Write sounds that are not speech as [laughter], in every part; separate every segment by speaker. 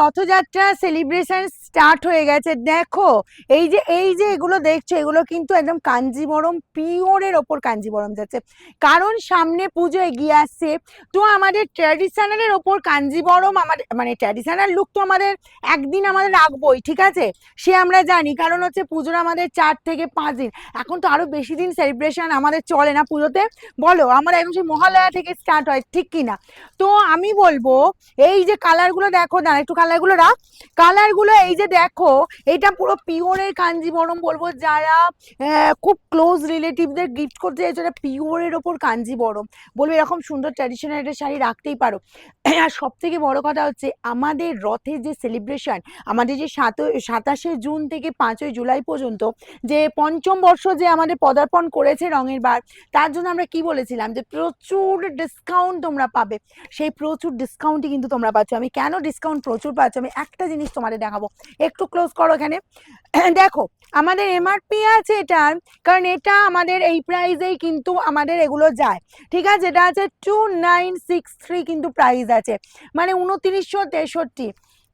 Speaker 1: Rathyatra celebration start হয়ে গেছে। দেখো, এই যে এই যে এগুলো দেখছ, এগুলো কিন্তু একদম কাঞ্জিবরম, পিওরের ওপর কাঞ্জিবরম যাচ্ছে। কারণ সামনে পুজো এগিয়ে আসছে, তো আমাদের ট্র্যাডিশনালের ওপর কাঞ্জিবরম আমাদের মানে ট্র্যাডিশনাল লুক তো আমাদের একদিন আমাদের রাখবোই, ঠিক আছে? সে আমরা জানি, কারণ হচ্ছে পুজোর আমাদের চার থেকে পাঁচ দিন। এখন তো আরও বেশি দিন সেলিব্রেশন আমাদের চলে না পুজোতে। বলো, আমরা একদম সেই মহালয়া থেকে স্টার্ট হয়, ঠিক কি না তো আমি বলব, এই যে কালারগুলো দেখো না একটু কালারগুলো রাখ। কালারগুলো এই যে দেখো, এটা পুরো পিওরের কাঞ্জিবরম বলব, যারা খুব ক্লোজ রিলেটিভদের গিফট করতে চাইছো এটা পিওরের ওপর কাঞ্জিবরম বলব এরকম সুন্দর ট্র্যাডিশনাল একটা শাড়ি রাখতেই পারো। আর সব থেকে বড় কথা হচ্ছে, আমাদের রথের যে সেলিব্রেশন আমাদের যে সাত, সাতাশে জুন থেকে পাঁচই জুলাই পর্যন্ত যে পঞ্চম বর্ষ যে আমাদের পদার্পণ করেছে রঙের বার, তার জন্য আমরা কি বলেছিলাম? যে প্রচুর ডিসকাউন্ট তোমরা পাবে। সেই প্রচুর ডিসকাউন্টই কিন্তু তোমরা পাচ্ছ। আমি কেন ডিসকাউন্ট প্রচুর পাচ্ছ, আমি একটা জিনিস তোমাদের দেখাবো। একটু ক্লোজ করো এখানে। [clears throat] দেখো, আমাদের এমআরপি আছে এটার, কারণ এটা আমাদের এই প্রাইজেই কিন্তু আমাদের এগুলো যায়। ঠিক আছে? এটা আছে টু নাইন সিক্স থ্রি কিন্তু প্রাইস আছে। মানে উনত্রিশশো তেষট্টি।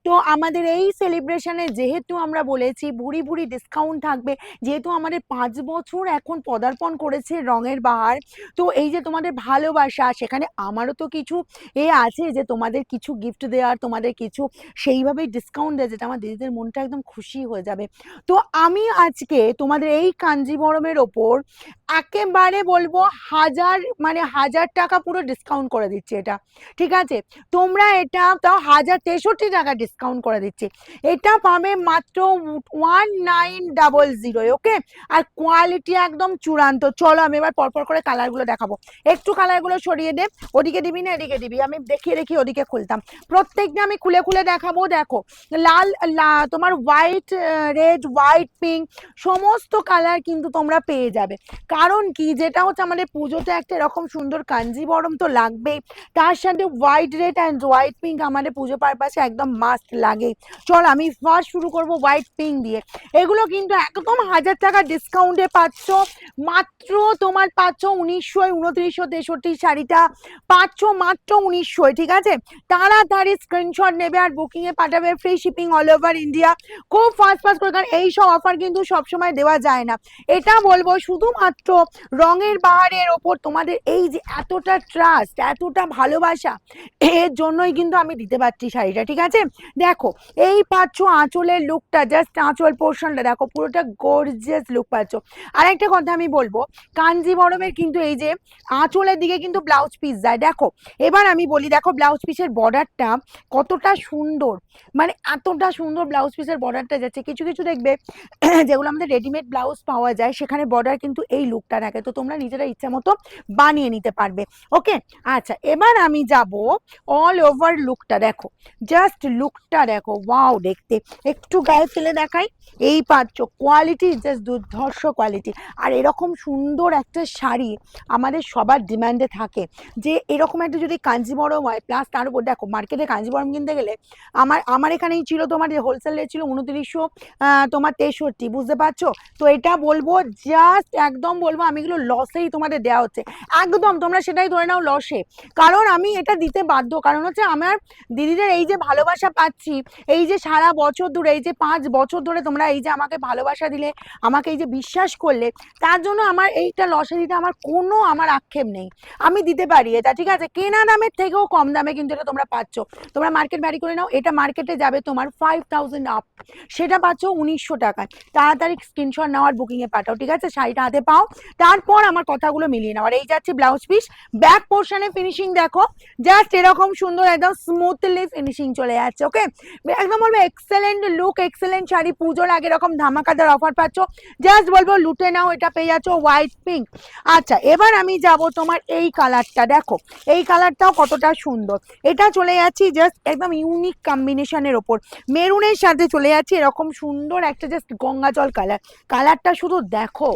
Speaker 1: তো আমাদের এই সেলিব্রেশনে যেহেতু আমরা বলেছি ভুড়ি ভুড়ি ডিসকাউন্ট থাকবে, যেহেতু আমাদের পাঁচ বছর এখন পদার্পণ করেছে রঙের বাহার, তো এই যে তোমাদের ভালোবাসা, সেখানে আমারও তো কিছু এ আছে যে তোমাদের কিছু গিফট দেওয়ার, তোমাদের কিছু সেইভাবেই ডিসকাউন্ট দেয় যেটা আমার দিদিদের মনটা একদম খুশি হয়ে যাবে। তো আমি আজকে তোমাদের এই কাঞ্জিবরমের ওপর একেবারে বলব হাজার মানে হাজার টাকা পুরো ডিসকাউন্ট করে দিচ্ছি এটা, ঠিক আছে? তোমরা এটা, তাও হাজার তেষট্টি টাকা ডিসকাউন্ট করে দিচ্ছি। এটা পাবে মাত্র one nine double zero okay আর কোয়ালিটি একদম চূড়ান্ত। চলো আমি এবার পরপর করে কালারগুলো দেখাবো। একটু কালারগুলো সরিয়ে দে। ওদিকে দিবি না, এদিকে দিবি। আমি দেখিয়ে দেখি ওদিকে খুলতাম। প্রত্যেকটা আমি খুলে খুলে দেখাবো, দেখো। লাল তোমার হোয়াইট রেড হোয়াইট পিঙ্ক সমস্ত কালার কিন্তু তোমরা পেয়ে যাবে। কারণ কি? যেটা হচ্ছে আমাদের পুজোতে একটা এরকম সুন্দর কাঞ্জিবরম তো লাগবেই। তার সাথে white red and white pink আমাদের পুজো পারপাসে একদম মাস্ট লাগে চল, আমি ফার্স্ট শুরু করব হোয়াইট পিঙ্ক দিয়ে। এগুলো কিন্তু একদম হাজার টাকা ডিসকাউন্টে পাচ্ছ। মাত্র তোমার পাচ্ছ উনিশশো উনত্রিশশো তেষট্টি শাড়িটা। পাচ্ছ মাত্র উনিশশো, ঠিক আছে? তাড়াতাড়ি স্ক্রিনশট নেবে আর বুকিংয়ে পাঠাবে। Free shipping all over India খুব ফাস্ট ফাস্ট করে, কারণ এই সব অফার কিন্তু সবসময় দেওয়া যায় না। এটা বলব শুধুমাত্র রঙের বাহারের ওপর তোমাদের এই যে এতটা ট্রাস্ট এতটা ভালোবাসা, এর জন্যই কিন্তু আমি দিতে পারছি শাড়িটা, ঠিক আছে? দেখো, এই পাচ্ছ আঁচলের লুকটা জাস্ট আঁচল পোর্শনটা দেখো, পুরোটা গর্জিয়াস লুক পাচ্ছ। আরেকটা কথা আমি বলব কাঞ্জিবরমের কিন্তু এই যে আঁচলের দিকে কিন্তু ব্লাউজ পিস যায়। দেখো, এবার আমি বলি, দেখো ব্লাউজ পিসের বর্ডারটা কতটা সুন্দর মানে এতটা সুন্দর ব্লাউজ পিসের বর্ডারটা যাচ্ছে। কিছু কিছু দেখবে, [clears throat] যেগুলো আমাদের রেডিমেড ব্লাউজ পাওয়া যায়, সেখানে বর্ডার কিন্তু এই লুকটা থাকে। তো তোমরা নিজেরা ইচ্ছা মতো বানিয়ে নিতে পারবে। ওকে আচ্ছা এবার আমি যাব অল ওভার লুকটা দেখো জাস্ট লুকটা দেখো ওয়াও দেখতে। একটু গায়ে ফেলে দেখাই, এই পাচ্ছ কোয়ালিটি জাস্ট দুর্ধর্ষ কোয়ালিটি আর এরকম সুন্দর একটা শাড়ি আমাদের সবার ডিমান্ডে থাকে। যে এরকম একটা যদি কাঞ্জিবরম হয় প্লাস তার উপর দেখো মার্কেটে কাঞ্জিবরম কিনতে গেলে আমার আমার এখানেই ছিল তোমার, যে হোলসেল রেট ছিল উনত্রিশশো তোমার তেষট্টি, বুঝতে পারছ? তো এটা বলব জাস্ট একদম বলব, আমি এগুলো লসেই তোমাদের দেওয়া হচ্ছে। একদম, তোমরা সেটাই ধরে নাও লসে কারণ আমি এটা দিতে বাধ্য, কারণ হচ্ছে আমার দিদিদের এই যে ভালোবাসা পাচ্ছি। এই যে সারা বছর ধরে, এই যে পাঁচ বছর ধরে তোমরা এই যে আমাকে ভালোবাসা দিলে, আমাকে এই যে বিশ্বাস করলে, তার জন্য আমার এইটা লসে দিতে আমার কোনো আমার আক্ষেপ নেই। আমি দিতে পারি এটা, ঠিক আছে? কেনা দামের থেকেও কম দামে কিন্তু এটা তোমরা পাচ্ছ। তোমরা মার্কেট ব্যারি করে নাও, এটা মার্কেটে যাবে তোমার ফাইভ থাউজেন্ড আপ সেটা পাচ্ছ উনিশশো টাকায়। তাড়াতাড়ি স্ক্রিনশট নেওয়ার বুকিংয়ে পাঠাও, ঠিক আছে? শাড়িটা হাতে পাও। তারপর আমার কথাগুলো মিলিয়ে নাও। আর এই যাচ্ছে ব্লাউজ পিস ব্যাক পোর্শনে ফিনিশিং দেখো। জাস্ট এরকম সুন্দর একদম স্মুথলি ফিনিশিং চলে যাচ্ছে ওকে একদম বলব এক্সেলেন্ট লুক এক্সেলেন্ট শাড়ি, পুজোর আগে এরকম ধামাকাদার অফার পাচ্ছ। জাস্ট বলব লুটে নাও, এটা পেয়ে যাচ্ছ হোয়াইট পিঙ্ক আচ্ছা এবার আমি যাব তোমার এই কালারটা দেখো। এই কালারটাও কতটা সুন্দর। এটা চলে যাচ্ছি জাস্ট একদম ইউনিক কম্বিনেশনের ওপর। মেরুনের সাথে চলে যাচ্ছি এরকম সুন্দর একটা জাস্ট গঙ্গা জল কালার কালারটা শুধু দেখো।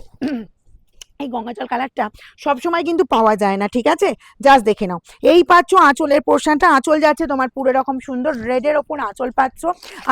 Speaker 1: এই গঙ্গা জল কালারটা সবসময় কিন্তু পাওয়া যায় না, ঠিক আছে? জাস্ট দেখে নাও। এই পাচ্ছ আঁচলের পোর্শনটা আঁচল যাচ্ছে তোমার পুরো এরকম সুন্দর রেডের ওপর আঁচল পাচ্ছ।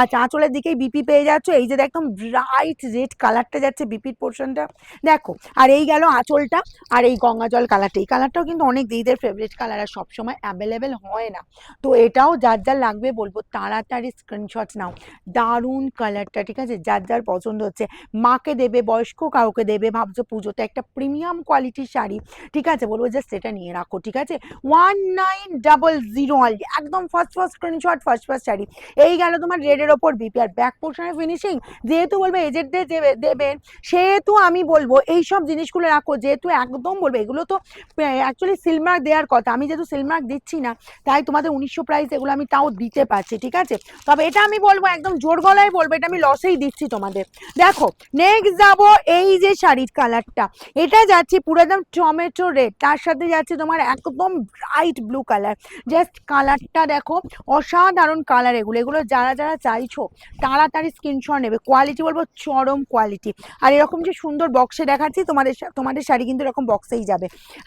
Speaker 1: আচ্ছা আঁচলের দিকেই বিপি পেয়ে যাচ্ছ। এই যে একদম ব্রাইট রেড কালারটা যাচ্ছে বিপির পোর্শনটা দেখো, আর এই গেল আঁচলটা, আর এই গঙ্গা জল কালারটা এই কালারটাও কিন্তু অনেক দিদিদের ফেভারিট কালার আর সবসময় অ্যাভেলেবেল হয় না। তো এটাও যার যার লাগবে বলব, তাড়াতাড়ি স্ক্রিনশট নাও। দারুণ কালারটা ঠিক আছে? যার যার পছন্দ হচ্ছে। মাকে দেবে, বয়স্ক কাউকে দেবে, ভাবছ পুজোতে একটা প্রিমিয়াম কোয়ালিটির শাড়ি, ঠিক আছে? বলব জাস্ট সেটা নিয়ে রাখো, ঠিক আছে? One nine double zero already একদম first first screenshot first first sari. এই গেল তোমার রেডের ওপর বিপি আর ব্যাক পোর্শনের ফিনিশিং যেহেতু বলবে এজেন্টদের দেবে দেবেন সেহেতু আমি বলব এই সব জিনিসগুলো রাখো, যেহেতু একদম বলবে এগুলো তো অ্যাকচুয়ালি সিলমার্ক দেওয়ার কথা। আমি যেহেতু সিলমার্ক দিচ্ছি না, তাই তোমাদের উনিশশো প্রাইস এগুলো আমি তাও দিতে পারছি, ঠিক আছে? তবে এটা আমি বলব একদম জোর গলায় বলব, এটা আমি লসেই দিচ্ছি তোমাদের। দেখো নেক্সট যাব এই যে শাড়ির কালারটা এটা যাচ্ছে পুরো একদম টমেটো রেড। তার সাথে যাচ্ছে তোমার একদম ব্রাইট ব্লু কালার জাস্ট কালারটা দেখো, অসাধারণ কালার এগুলো। এগুলো যারা যারা চাইছো, তাড়াতাড়ি স্ক্রিনশট নেবে। কোয়ালিটি বলব চরম কোয়ালিটি আর এরকম যে সুন্দর বক্সে দেখাচ্ছি, তোমাদের তোমাদের শাড়ি কিন্তু এরকম বক্সেই যাবে।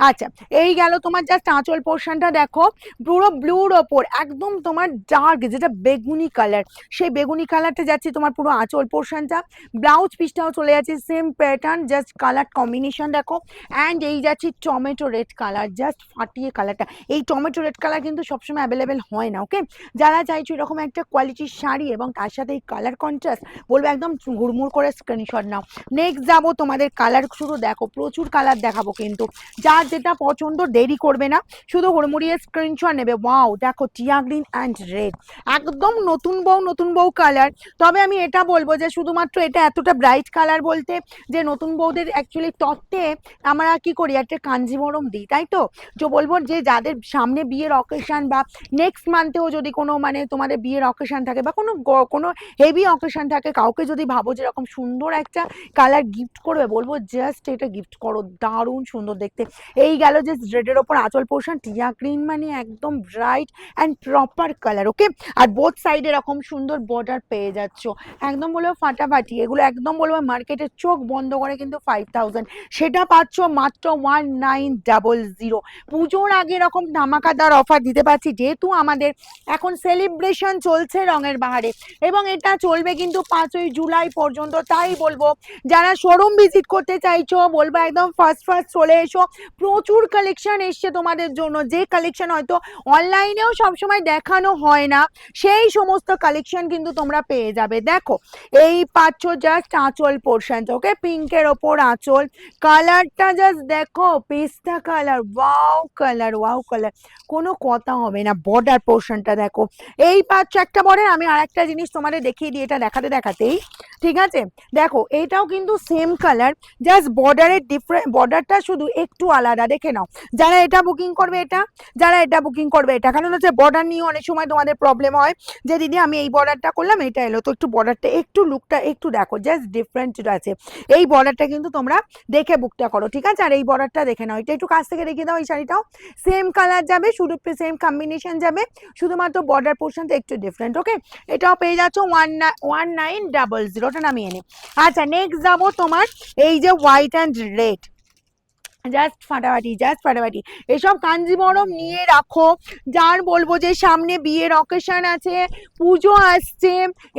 Speaker 1: আচ্ছা এই গেল তোমার জাস্ট আঁচল পোর্শনটা দেখো। পুরো ব্লুর ওপর, একদম তোমার ডার্ক যেটা বেগুনি কালার সেই বেগুনি কালারটা যাচ্ছে তোমার পুরো আঁচল পোর্শনটা ব্লাউজ পিসটাও চলে যাচ্ছে same pattern just colour combination দেখো অ্যান্ড এই যাচ্ছে টমেটো রেড কালার জাস্ট ফাটিয়ে কালারটা এই টমেটো রেড কালার কিন্তু সবসময় অ্যাভেলেবেল হয় না ওকে যারা চাইছো এরকম একটা কোয়ালিটির শাড়ি এবং তার সাথে এই কালার কন্ট্রাস্ট বলব একদম হুড়মুড় করে স্ক্রিনশট নাও। নেক্সট যাব তোমাদের কালার শুধু দেখো, প্রচুর কালার দেখাবো কিন্তু। যার যেটা পছন্দ দেরি করবে না, শুধু হুড়মুড়িয়ে স্ক্রিনশট নেবে। ওয়াও দেখো টিয়া গ্রিন অ্যান্ড রেড একদম নতুন বউ নতুন বউ কালার তবে আমি এটা বলব যে শুধুমাত্র এটা এতটা ব্রাইট কালার বলতে, যে নতুন বউদের অ্যাকচুয়ালি তত্ত্বে আমরা কি করি? একটা কাঞ্জিবরম দিই, তাই তো? যে বলব যে যাদের সামনে বিয়ের অকেশন বা নেক্সট মান্থেও যদি কোনো মানে তোমাদের বিয়ের অকেশন থাকে বা কোনো কোনো হেভি অকেশন থাকে, কাউকে যদি ভাবো যে এরকম সুন্দর একটা কালার গিফট করবে, বলব জাস্ট এটা গিফট করো, দারুণ সুন্দর দেখতে। এই গেল যে রেডের ওপর আচল পোর্শন টিয়া গ্রিন মানে একদম bright and proper colour okay R both সাইডে এরকম সুন্দর বর্ডার পেয়ে যাচ্ছ। একদম বলব ফাটাফাটি, এগুলো একদম বলব মার্কেটের চোখ বন্ধ করে কিন্তু ফাইভ থাউজেন্ড সেটা পাচ্ছ মাত্র ওয়ান নাইন ডাবল জিরো পুজোর আগে এরকম ধামাকাদার অফার দিতে পারছি, যেহেতু আমাদের এখন সেলিব্রেশন চলছে রঙের বাহারে এবং এটা চলবে কিন্তু পাঁচই জুলাই পর্যন্ত। তাই বলব, যারা শোরুম ভিজিট করতে চাইছো, বলব একদম ফার্স্ট ফার্স্ট চলে এসো। প্রচুর কালেকশন এসছে তোমাদের জন্য, যে কালেকশন হয়তো অনলাইনেও সবসময় দেখানো হয় না, সেই সমস্ত কালেকশন কিন্তু তোমরা পেয়ে যাবে। দেখো, এই পাচ্ছ জাস্ট আঁচল পোর্শন ওকে পিঙ্কের ওপর আঁচল কালারটা জাস্ট দেখো, পেস্তা colour wow colour wow colour কোনো কথা হবে না বর্ডার পোর্শনটা দেখো। এই পাচ্ছ একটা বর্ডার আমি আর একটা জিনিস তোমাদের দেখিয়ে দিই, এটা দেখাতে দেখাতেই। ঠিক আছে? দেখো, এটাও কিন্তু সেম কালার জাস্ট বর্ডারের ডিফারেন্ট বর্ডারটা শুধু একটু আলাদা, দেখে নাও। যারা এটা বুকিং করবে এটা, যারা এটা বুকিং করবে এটা। কারণ হচ্ছে বর্ডার নিয়ে অনেক সময় তোমাদের প্রবলেম হয় যে, দিদি, আমি এই বর্ডারটা করলাম, এটা এলো। তো একটু বর্ডারটা একটু লুকটা একটু দেখো জাস্ট ডিফারেন্ট আছে। এই বর্ডারটা কিন্তু তোমরা দেখে বুকটা করো, ঠিক আছে? আর এই বর্ডারটা দেখে নাও। এটা একটু কাছ থেকে রেখে দাও এই শাড়িটাও। সেম কালার যাবে, শুধু সেম কম্বিনেশন যাবে, শুধুমাত্র বর্ডার পোর্শনটা একটু ডিফারেন্ট ওকে এটাও পেয়ে যাচ্ছ ওয়ান ওয়ান নাইন ডাবল জিরোটা নামিয়ে নে আচ্ছা নেক্সট যাব তোমার এই যে হোয়াইট অ্যান্ড রেড জাস্ট ফাটাফাটি জাস্ট ফাটাফাটি। এসব কাঞ্জিবরম নিয়ে রাখো। যার বলব যে সামনে বিয়ের অকেশন আছে, পুজো আসছে,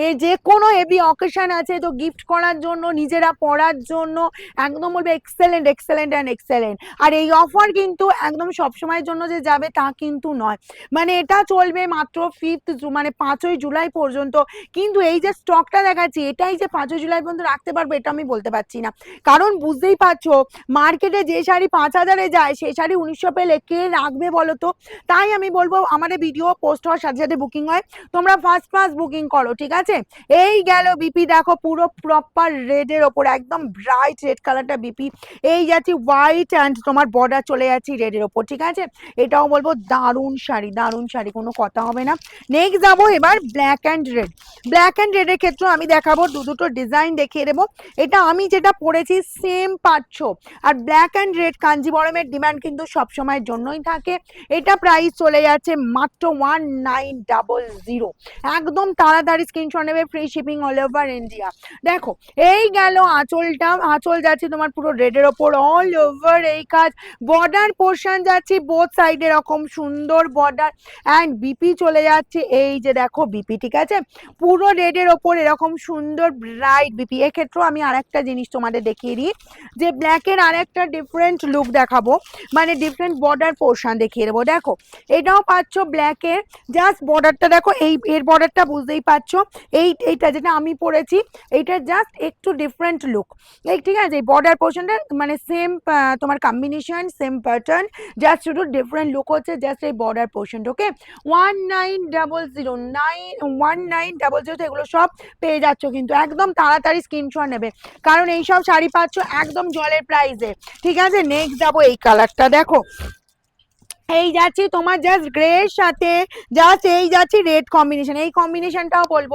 Speaker 1: এ যে কোনো হেভি অকেশন আছে তো গিফট করার জন্য, নিজেরা পড়ার জন্য একদম বলবে এক্সেলেন্ট এক্সেলেন্ট অ্যান্ড এক্সেলেন্ট আর এই অফার কিন্তু একদম সবসময়ের জন্য যে যাবে তা কিন্তু নয়। মানে এটা চলবে মাত্র ফিফথ মানে পাঁচই জুলাই পর্যন্ত। কিন্তু এই যে স্টকটা দেখাচ্ছি, এটাই যে পাঁচই জুলাই পর্যন্ত রাখতে পারব, এটা আমি বলতে পারছি না। কারণ বুঝতেই পারছ মার্কেটে যে শাড়ি পাঁচ হাজারে যায় সেই শাড়ি উনিশশো পেলে কে রাখবে বলো তো? তাই আমি বলব আমাদের ভিডিও পোস্ট হওয়ার সাথে সাথে বুকিং হয়। তোমরা ফার্স্ট ফার্স্ট বুকিং করো, ঠিক আছে? এই গেল বিপি দেখো পুরো প্রপার রেডের ওপর, একদম ব্রাইট রেড কালারটা বিপি এই যাচ্ছি হোয়াইট অ্যান্ড তোমার বর্ডার চলে যাচ্ছি রেডের ওপর, ঠিক আছে? এটাও বলব দারুণ শাড়ি দারুণ শাড়ি, কোনো কথা হবে না। নেক্সট যাব এবার black and red black and রেডের ক্ষেত্রে আমি দেখাবো, দু দুটো ডিজাইন দেখিয়ে দেবো। এটা আমি যেটা পরেছি সেম পাচ্ছ আর ব্ল্যাক অ্যান্ড রেট কাঞ্জিবরমের ডিমান্ড কিন্তু সবসময়ের জন্যই থাকে। এটা প্রাইস চলে যাচ্ছে মাত্র ওয়ান নাইন ডাবল জিরো একদম তাড়াতাড়ি স্ক্রিনশট নেবে free shipping all over India দেখো, এই গেল আঁচলটা, আঁচল যাচ্ছে তোমার পুরো রেডের ওপর অল ওভার এই কাজ। বর্ডার পোর্শন যাচ্ছে বোথ সাইডে এরকম সুন্দর বর্ডার অ্যান্ড বিপি চলে যাচ্ছে, এই যে দেখো বিপি ঠিক আছে? পুরো রেডের ওপর এরকম সুন্দর ব্রাইট বিপি এক্ষেত্রেও আমি আরেকটা জিনিস তোমাদের দেখিয়ে দিই, যে ব্ল্যাকের আরেকটা ডিফারেন্ট লুক দেখাবো। মানে ডিফারেন্ট বর্ডার পোর্শন দেখিয়ে দেবো। দেখো, এটাও পাচ্ছ ব্ল্যাকের জাস্ট বর্ডারটা দেখো, এই, এর বর্ডারটা বুঝতেই পারছ। এই, এইটা যেটা আমি পরেছি এইটা জাস্ট একটু ডিফারেন্ট লুক এই, ঠিক আছে, এই বর্ডার পোর্শনটা মানে সেম তোমার কম্বিনেশন সেম প্যাটার্ন জাস্ট শুধু ডিফারেন্ট লুক হচ্ছে জাস্ট এই বর্ডার পোর্শনটা okay one nine double zero nine one nine double zero এগুলো সব পেয়ে যাচ্ছ কিন্তু। একদম তাড়াতাড়ি স্ক্রিনশট নেবে। কারণ এইসব শাড়ি পাচ্ছ একদম জলের প্রাইসে ঠিক আছে? নেক্সট যাব এই কালারটা দেখো। এই যাচ্ছি তোমার জাস্ট গ্রে এর সাথে জাস্ট এই যাচ্ছি রেড কম্বিনেশন এই কম্বিনেশনটাও বলব,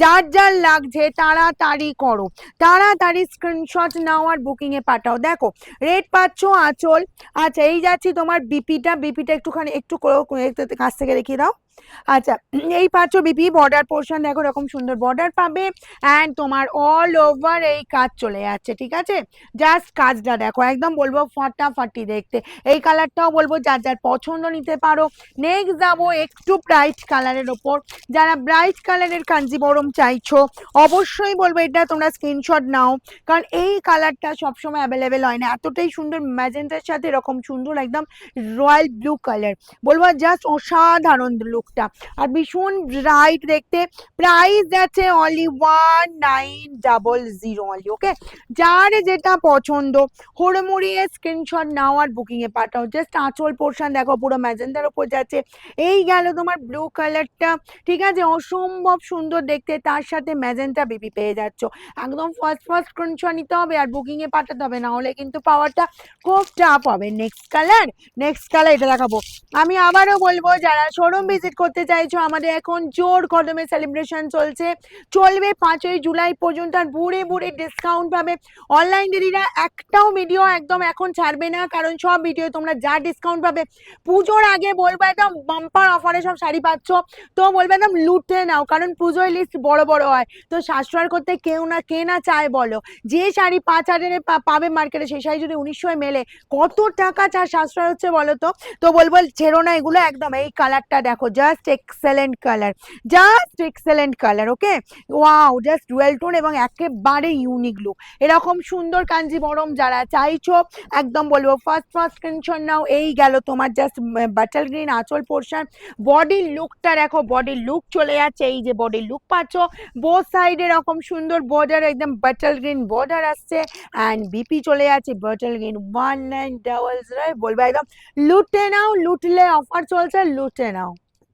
Speaker 1: যার যার লাগছে তাড়াতাড়ি করো। তাড়াতাড়ি স্ক্রিনশট নাও আর বুকিং এ পাঠাও। দেখো রেড পাচ্ছ, আঁচল। আচ্ছা এই যাচ্ছি তোমার বিপিটা বিপিটা একটুখানি একটু কাছ থেকে দেখিয়ে দাও। আচ্ছা এই পাচ্ছ বিপি বর্ডার পোর্শন দেখো এরকম সুন্দর বর্ডার পাবে অ্যান্ড তোমার অল ওভার এই কাজ চলে যাচ্ছে, ঠিক আছে? জাস্ট কাজটা দেখো, একদম বলব ফাটাফাটি দেখতে। এই কালারটাও বলব, যার যার পছন্দ নিতে পারো। নেক্সট যাব একটু ব্রাইট কালারের ওপর। যারা ব্রাইট কালারের কাঞ্জিবরম চাইছো, অবশ্যই বলব এটা তোমরা স্ক্রিনশট নাও। কারণ এই কালারটা সবসময় অ্যাভেলেবেল হয় না। এতটাই সুন্দর ম্যাজেন্টার সাথে এরকম সুন্দর একদম রয়্যাল ব্লু কালার বলব জাস্ট অসাধারণ লুকটা আর ভীষণ ব্রাইট দেখতে প্রাইস যাচ্ছে only one nine double zero only okay যার যেটা পছন্দ, হুড়মুড়িয়ে স্ক্রিনশট নাও আর বুকিংয়ে পাঠাও। জাস্ট আঁচল পোর্শন দেখো, পুরো ম্যাজেন্টার ওপর যাচ্ছে। এই গেল তোমার ব্লু কালারটা ঠিক আছে? অসম্ভব সুন্দর দেখতে, তার সাথে ম্যাজেন্টা বেবি পেয়ে যাচ্ছ। একদম ফার্স্ট ফার্স্ট স্ক্রিনশট নিতে হবে আর বুকিংয়ে পাঠাতে হবে না হলে কিন্তু পাওয়ারটা খুব টাফ হবে। নেক্সট কালার নেক্সট কালার এটা দেখাবো। আমি আবারও বলব, যারা শোরুম ভিজিট করতে চাইছো, আমাদের এখন জোর কদমে সেলিব্রেশন চলছে। চলবে পাঁচই জুলাই পর্যন্ত, আর বুড়ে বুড়ে ডিসকাউন্ট পাবে। অনলাইন দিদিরা একটাও ভিডিও একদম এখন ছাড়বে না, কারণ সব ভিডিও তোমরা যা ডিসকাউন্ট পাবে, পুজোর আগে বলব একদম বাম্পার অফারে সব শাড়ি পাচ্ছ, তো বলব একদম লুটে নাও, কারণ পুজোর লিস্ট বড় বড় হয়। তো সাশ্রয় করতে কেউ না, কে না চায় বলো, যে শাড়ি পাঁচ হাজারে পাবে মার্কেটে সেই শাড়ি যদি উনিশশো মেলে, কত টাকা চা সাশ্রয় হচ্ছে বলো তো? তো বলব ছেড়ো না, এগুলো একদম, এই কালারটা দেখো just excellent colour just excellent colour okay wow just dual tone এবং একেবারে ইউনিক লুক এরকম সুন্দর কাঞ্জিবরম যারা চাইছো, একদম বলব ফার্স্ট ফার্স্ট স্ক্রিনশট নাও, এই গেল তোমার জাস্ট বাটাল গ্রিন আঁচল পোর্শন। বডির লুকটা দেখো বডির লুক চলে যাচ্ছে, এই যে বডির লুক পাচ্ছ। বোথ সাইডে এরকম সুন্দর বর্ডার একদম বাটাল গ্রিন বর্ডার আসছে। অ্যান্ড বিপি চলে যাচ্ছে bottle green one nine double zero বলব একদম লুটে নাও, লুটলে অফার চলছে, লুটে নাও।